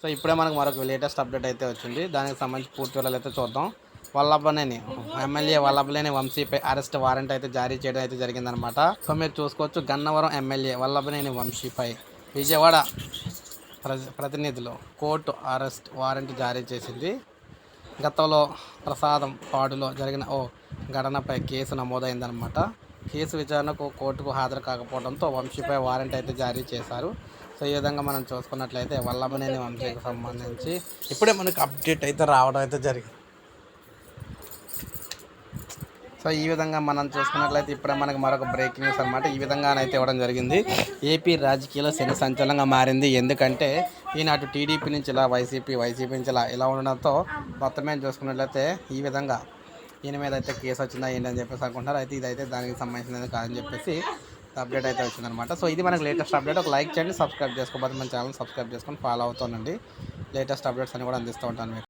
So ఇప్పుడే మనకు మరొక లేటెస్ట్ అప్డేట్ అయితే వచ్చింది. దానికి సంబంధించి పూర్తి వివరాలు అయితే చూద్దాం. వల్లభనేని ఎమ్మెల్యే వల్లభనేని వంశీపై అరెస్ట్ వారెంట్ అయితే జారీ చేయడం అయితే జరిగిందనమాట సో మీరు చూసుకోవచ్చు గన్నవరం ఎమ్మెల్యే వల్లభనేని వంశీపై విజయవాడ ప్రతినిధులు కోర్టు అరెస్ట్ వారెంట్ జారీ చేసింది. గతంలో ప్రసాదం పాడులో జరిగిన ఓ ఘటనపై కేసు నమోదైందనమాట కేసు విచారణకు కోర్టుకు హాజరు కాకపోవడంతో వంశీపై వారెంట్ అయితే జారీ చేశారు. సో ఈ విధంగా మనం చూసుకున్నట్లయితే వల్లభనేని వంశీకి సంబంధించి ఇప్పుడే మనకు అప్డేట్ అయితే రావడం అయితే జరిగింది. సో ఈ విధంగా మనం చూసుకున్నట్లయితే ఇప్పుడే మనకి మరొక బ్రేకింగ్ న్యూస్ అనమాట ఈ విధంగానైతే ఇవ్వడం జరిగింది. ఏపీ రాజకీయాల్లో శని సంచలనంగా మారింది. ఎందుకంటే ఈనాటి టీడీపీ నుంచి ఇలా వైసీపీ వైసీపీ నుంచి ఇలా ఇలా ఉండడంతో మొత్తమే చూసుకున్నట్లయితే ఈ విధంగా ఈయన మీద అయితే కేసు వచ్చిందా ఏంటని చెప్పేసి అనుకుంటున్నారు. అయితే ఇదైతే దానికి సంబంధించినది కాదని చెప్పేసి అప్డేట్ అయితే వచ్చిందనమాట. సో ఇది మనకు లేటెస్ట్ అప్డేట్ ఒక లైక్ చేయండి సబ్స్క్రైబ్ చేసుకోబోతుంది మన ఛానల్ సబ్స్క్రైబ్ చేసుకొని ఫాలో అవుతానండి లేటెస్ట్ అప్డేట్స్ అని కూడా అందిస్తూ ఉంటాను మీకు.